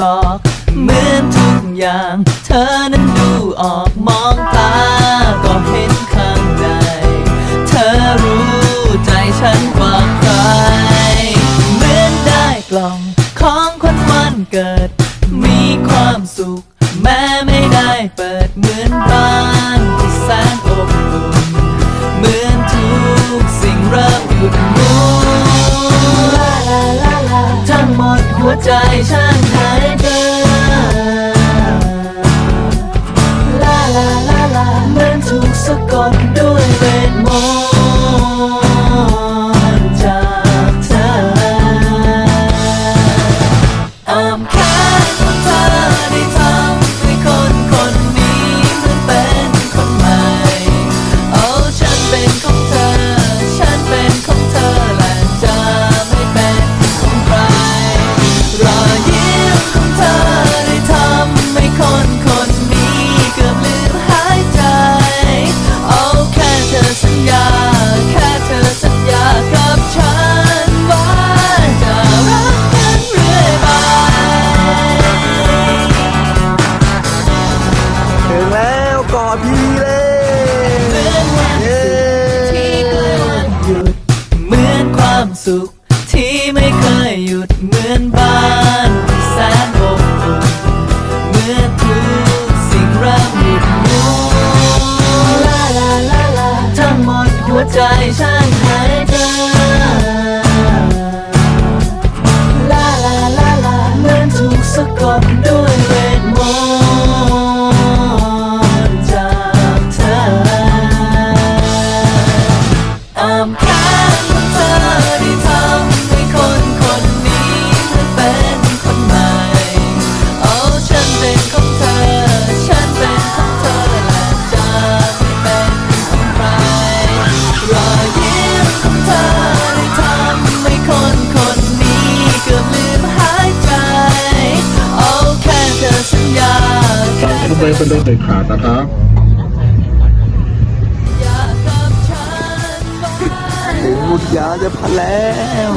บอก เหมือนทุกอย่าง เธอนั้นดูออกมองตา ก็เห็นข้างใน เธอรู้ใจฉันกว่าใคร เหมือนได้กล่องของขวัญวันเกิด มีความสุข แม้ไม่ได้เปิด สะก กอดพี่เลยเหมือนวันเย้ที่ใกล้วันหยุดเหมือนความสุข ที่ไม่เคยหยุดเหมือนบ้านที่แสนอบอุ่นเมื่อทุกสิ่งเริ่มหยุดหมุนลาลาลาลาทั้งหมดหัวใจฉันหาย เป็นของเธอ ฉันเป็นของเธอและจะไม่เป็นของใครรอยยิ้มของเธอได้ทำให้คนคนนี้เกือบลืมหายใจโอ้แค่เธอสัญญาแค่ทำไมเป็นเรื่องเด็ดขาดนะครับ อยากกับฉันไว้ถึงบุญญาจะพันแล้ว